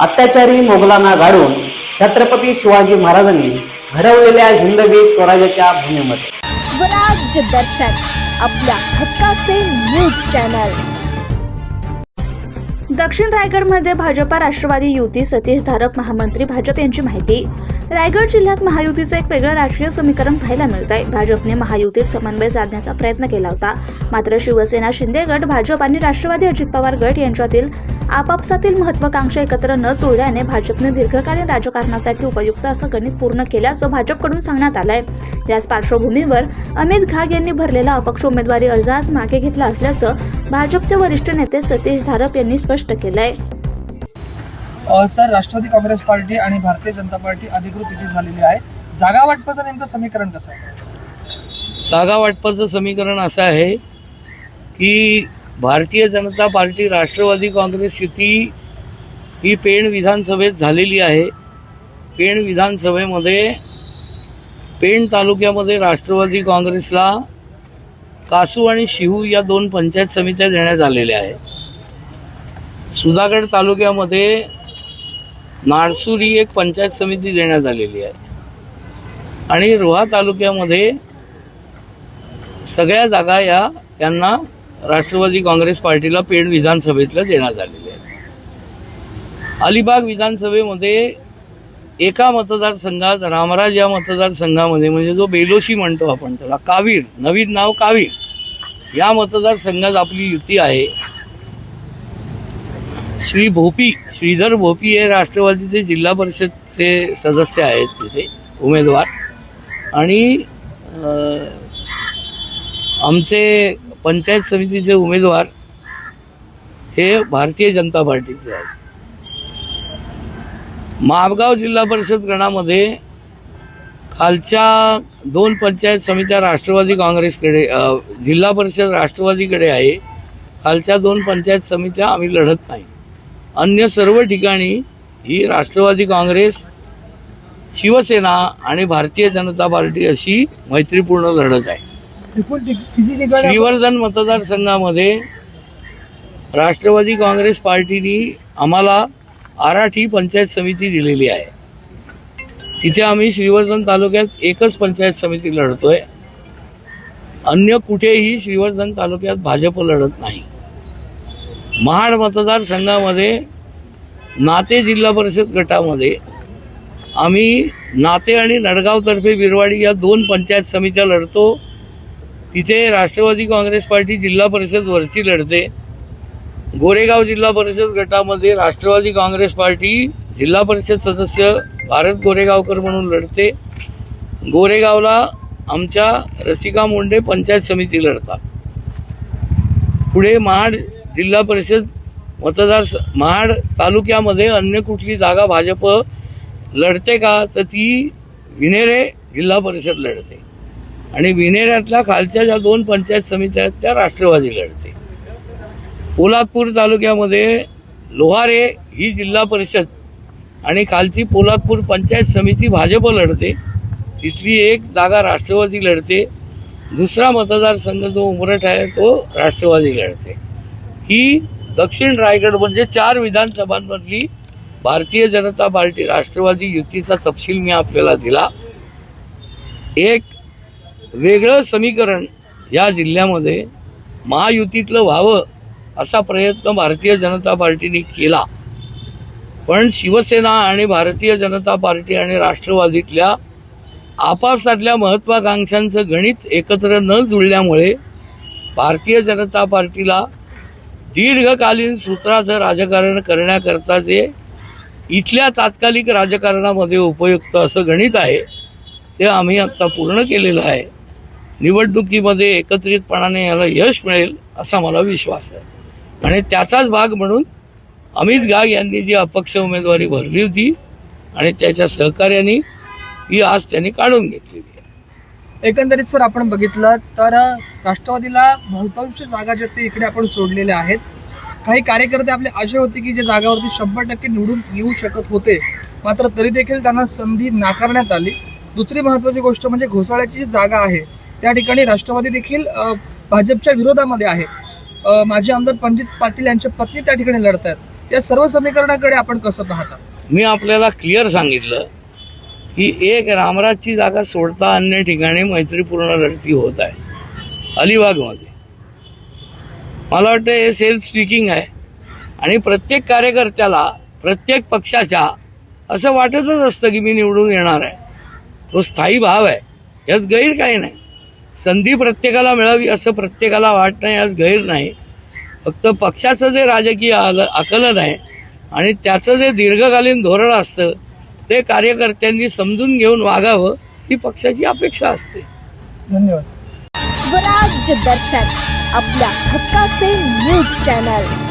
अत्याचारी मोगलांना गाडून छत्रपती शिवाजी महाराजांनी घडवलेल्या हिंदवी स्वराज्याच्या भूमीमध्ये. स्वराज्य दर्शन आपल्या हक्काचे न्यूज चॅनल दक्षिण रायगडमध्ये भाजपा राष्ट्रवादी युती सतीश धारक महामंत्री भाजप यांची माहिती. रायगड जिल्ह्यात महायुतीचं एक वेगळं राजकीय समीकरण पाहायला मिळत आहे भाजपने महायुतीत समन्वय साधण्याचा प्रयत्न केला होता. मात्र शिवसेना शिंदे गट भाजप आणि राष्ट्रवादी अजित पवार गट यांच्यातील आपापसातील महत्वाकांक्षा एकत्र न जुळल्याने भाजपने दीर्घकालीन राजकारणासाठी उपयुक्त असं गणित पूर्ण केल्याचं भाजपकडून सांगण्यात आलंय. याच पार्श्वभूमीवर अमित घाग यांनी भरलेला अपक्ष उमेदवारी अर्ज आज मागे घेतला असल्याचं भाजपचे वरिष्ठ नेते सतीश धारप यांनी स्पष्ट केलंय. सर राष्ट्रवादी काँग्रेस पार्टी आणि भारतीय जनता पार्टी अधिकृत इथे झालेली आहे. जागा वाटपाचं नेमकं समीकरण कसं आहे? जागा वाटपाचं समीकरण असं आहे की भारतीय जनता पार्टी राष्ट्रवादी काँग्रेस युती ही पेण विधानसभेत झालेली आहे. पेण विधानसभेमध्ये पेण तालुक्यामध्ये राष्ट्रवादी काँग्रेसला कासू आणि शिहू या दोन पंचायत समित्या देण्यात आलेल्या आहेत. सुधागड तालुक्यामध्ये नाडसूर ही एक पंचायत समिती देण्यात आलेली आहे. आणि रोहा तालुक्यामध्ये सगळ्या जागा या त्यांना राष्ट्रवादी काँग्रेस पार्टीला पेण विधानसभेतल्या देण्यात आलेल्या आहेत अलिबाग विधानसभेमध्ये एका मतदारसंघात रामराज या मतदारसंघामध्ये म्हणजे जो बेलोशी म्हणतो आपण त्याला कावीर नवीन नाव कावीर. या मतदारसंघात आपली युती आहे. श्री भोपी श्रीधर भोपी हे राष्ट्रवादीचे जिल्हा परिषदचे सदस्य आहेत तिथे उमेदवार. आणि आमचे पंचायत समितीचे उमेदवार हे भारतीय जनता पार्टीचे आहेत. मापगाव जिल्हा परिषद गणामध्ये खालच्या दोन पंचायत समित्या राष्ट्रवादी काँग्रेसकडे जिल्हा परिषद राष्ट्रवादीकडे आहे. खालच्या दोन पंचायत समित्या आम्ही लढत नाही. अन्य सर्व ठिकाणी ही राष्ट्रवादी काँग्रेस शिवसेना आणि भारतीय जनता पार्टी अशी मैत्रीपूर्ण लढत आहे. श्रीवर्धन मतदारसंघामध्ये राष्ट्रवादी काँग्रेस पार्टीने आम्हाला आराठी पंचायत समिती दिलेली आहे. तिथे आम्ही श्रीवर्धन तालुक्यात एकच पंचायत समिती लढतोय. अन्य कुठेही श्रीवर्धन तालुक्यात भाजप लढत नाही. महाड मतदारसंघामध्ये नाते जिल्हा परिषद गटामध्ये आम्ही नाते आणि नडगावतर्फे बिरवाडी या दोन पंचायत समित्या लढतो. तिथे राष्ट्रवादी काँग्रेस पार्टी जिल्हा परिषद वरची लढते. गोरेगाव जिल्हा परिषद गटामध्ये राष्ट्रवादी काँग्रेस पार्टी जिल्हा परिषद सदस्य भारत गोरेगावकर म्हणून लढते. गोरेगावला आमच्या रसिका मुंडे पंचायत समिती लढतात. पुढे महाड जिल्हा परिषद मतदार महाड तालुक्यामध्ये अन्य कुठली जागा भाजप लढते का तर ती विनेरे जिल्हा परिषद लढते. आणि विनेऱ्यातल्या खालच्या ज्या दोन पंचायत समित्या आहेत त्या राष्ट्रवादी लढते. पोलादपूर तालुक्यामध्ये लोहारे ही जिल्हा परिषद आणि खालची पोलादपूर पंचायत समिती भाजप लढते. तिथली एक जागा राष्ट्रवादी लढते. दुसरा मतदारसंघ जो उमरठ आहे तो राष्ट्रवादी लढते. ही दक्षिण रायगड म्हणजे चार विधानसभांमधली भारतीय जनता पार्टी राष्ट्रवादी युतीचा तपशील मी आपल्याला दिला. एक वेगळं समीकरण या जिल्ह्यामध्ये महायुतीतलं व्हावं असा प्रयत्न भारतीय जनता पार्टीने केला. पण शिवसेना आणि भारतीय जनता पार्टी आणि राष्ट्रवादीतल्या आपापसातल्या महत्त्वाकांक्षांचं गणित एकत्र न जुळल्यामुळे भारतीय जनता पार्टीला दीर्घकालीन सूत्राचं राजकारण करण्याकरता जे इथल्या तात्कालिक राजकारणामध्ये उपयुक्त असं गणित आहे ते आम्ही आत्ता पूर्ण केलेलं आहे. निवडणुकीमध्ये एकत्रितपणाने याला यश मिळेल असा मला विश्वास आहे. आणि त्याचाच भाग म्हणून अमित गाग यांनी जी अपक्ष उमेदवारी भरली होती आणि त्याच्या सहकार्याने ती आज त्यांनी काढून घेतलेली एकंदरीत सर आपण बघितलं तर राष्ट्रवादीला बहुतांश जागा ज्या ते इकडे आपण सोडलेल्या आहेत काही कार्यकर्ते आपले असे होते की जे जागावरती शंभर टक्के निवडून येऊ शकत होते मात्र तरी देखील त्यांना संधी नाकारण्यात आली. दुसरी महत्वाची गोष्ट म्हणजे घोसाळ्याची जी जागा आहे त्या ठिकाणी राष्ट्रवादी देखील भाजपच्या विरोधामध्ये आहे. माजी आमदार पंडित पाटील यांच्या पत्नी त्या ठिकाणी लढत आहेत या सर्व समीकरणाकडे आपण कसं पाहता? मी आपल्याला क्लिअर सांगितलं की एक रामराजची जागा सोडता अन्य ठिकाणी मैत्रीपूर्ण लढती होत आहे. अलिबागमध्ये. मला वाटतं हे सेल्फ स्पीकिंग आहे. आणि प्रत्येक कार्यकर्त्याला प्रत्येक पक्षाच्या असं वाटतच असतं की मी निवडून येणार आहे. तो स्थायी भाव आहे. यात गैर काही नाही. संधी प्रत्येकाला मिळावी असं प्रत्येकाला वाटणं यात गैर नाही. फक्त पक्षाचं जे राजकीय आलं आकलन आहे आणि त्याचं जे दीर्घकालीन धोरण असतं ते कार्यकर्त्यांनी समजून घेऊन वागावं ही पक्षाची अपेक्षा असते. धन्यवाद. स्वराज्य दर्शन आपल्या हक्काचे न्यूज चॅनल.